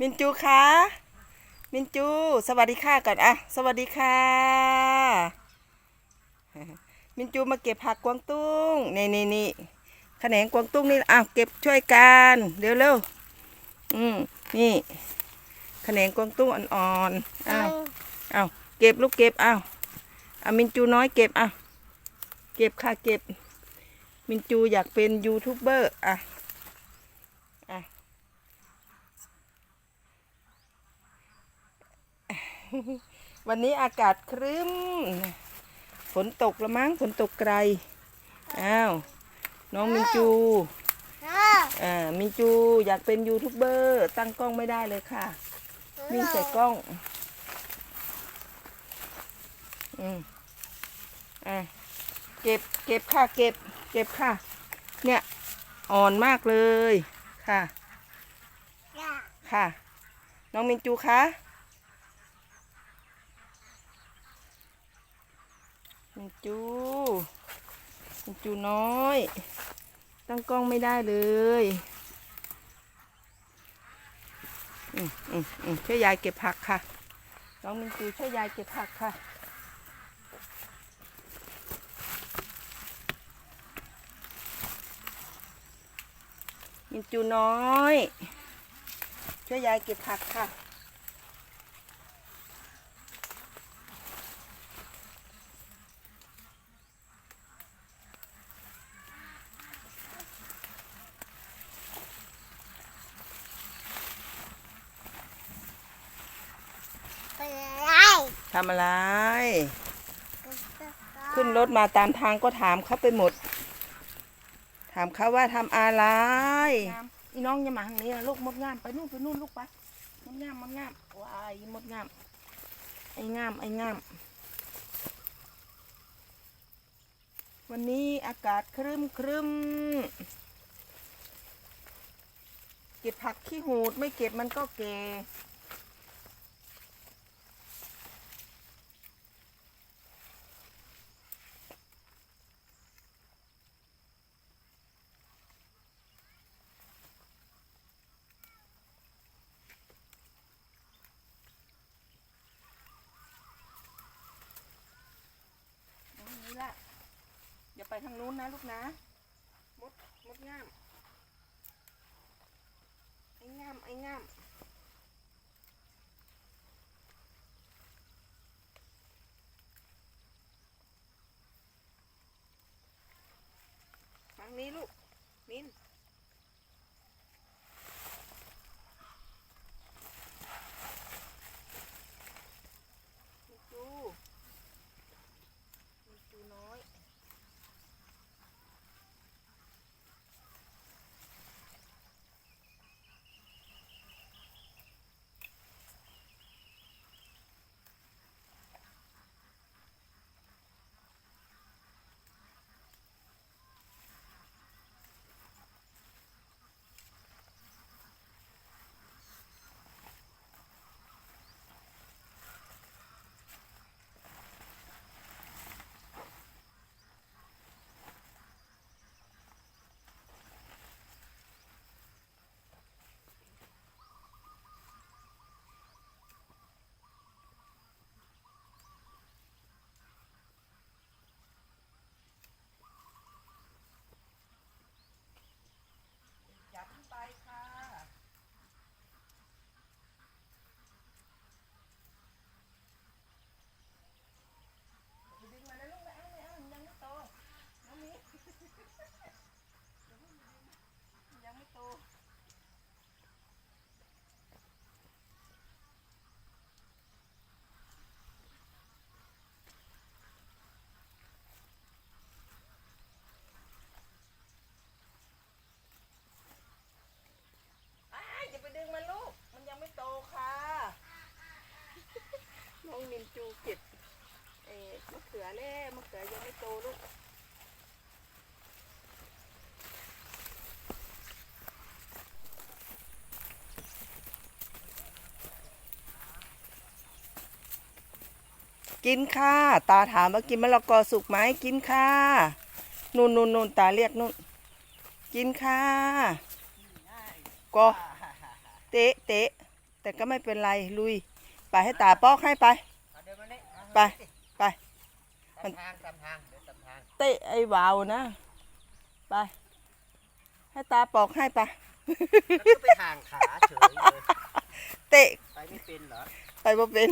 มินจูคะมินจู สวัสดีค่ะก่อนอะสวัสดีค่ะ มินจูมาเก็บผักกวางตุ้งนี่นี่นี่แขนงกวางตุ้งนี่อะเก็บช่วยกันเร็วเร็วอืมนี่แขนงกวางตุ้งอ่อนๆอ้าวอ้าวเก็บลูกเก็บอ้าวอะมินจูน้อยเก็บอะเก็บค่ะเก็บ มินจูอยากเป็นยูทูบเบอร์อะอะ วันนี้อากาศครึ้ม ฝนตกละมั้งฝนตกไกล อ้าว น้องมินจู อ่า มินจูอยากเป็นยูทูบเบอร์ ตั้งกล้องไม่ได้เลยค่ะ วิ่งใส่กล้อง อืมอะเก็บ เก็บค่ะ เก็บ เก็บค่ะ เนี่ย อ่อนมากเลย ค่ะ ค่ะ น้องมินจูคะ มิจูมิจูน้อย ตั้งกล้องไม่ได้เลยอืมอืมอืมช่วยยายเก็บผักค่ะน้องมินจูช่วยยายเก็บผักค่ะมินจูน้อย ช่วยยายเก็บผักค่ะ ทำอะไร ขึ้นรถมาตามทางก็ถามเขาไปหมด ถามเขาว่าทำอะไรอีน้องอย่ามาทางนี้นะลูกมดงามไปนู่นไปนู่นลูกไปมดงามมดงามว้ายมดงาม ไอ้งามไอ้งาม วันนี้อากาศครึ้มครึ้มเก็บผักขี้หูดไม่เก็บมันก็เก ตรงนี้ละอย่าไป ทางนู้นนะลูกนะมดมดง่าม ไอ้งาม ไอ้งาม ทางนี้ลูก มิน มินจู มินจูน้อย จับขึ้นไปค่ะ ไปดึงมานะลูกไม่เอาไม่เอายังไม่โตน้องมีอย่าเพิ่งดึงยังไม่โต อ้ายอย่าไปดึงมันลูก มันยังไม่โตค่ะ น้องมินจูเก็บเอ่อมะเขือเล่มะเขือยังไม่โตลูกกินค่ะ ตาถามว่ากินมะละกอสุกไหมกินค่ะนู่นนู่นนู่นตาเรียกนู่นกินค่ะก็เตะเตะแต่ก็ไม่เป็นไรลุย ไปให้ตาปอกให้ไปเอาเดินมานี่เอาไป ไป ตามทางตามทางเดี๋ยวตามทางเตะไอ้วาวนะ ไป ให้ตาปอกให้ไปแล้วก็ไปห่างขาเฉยเลยเตะไปไม่เป็นเหรอ ไปบ่เป็น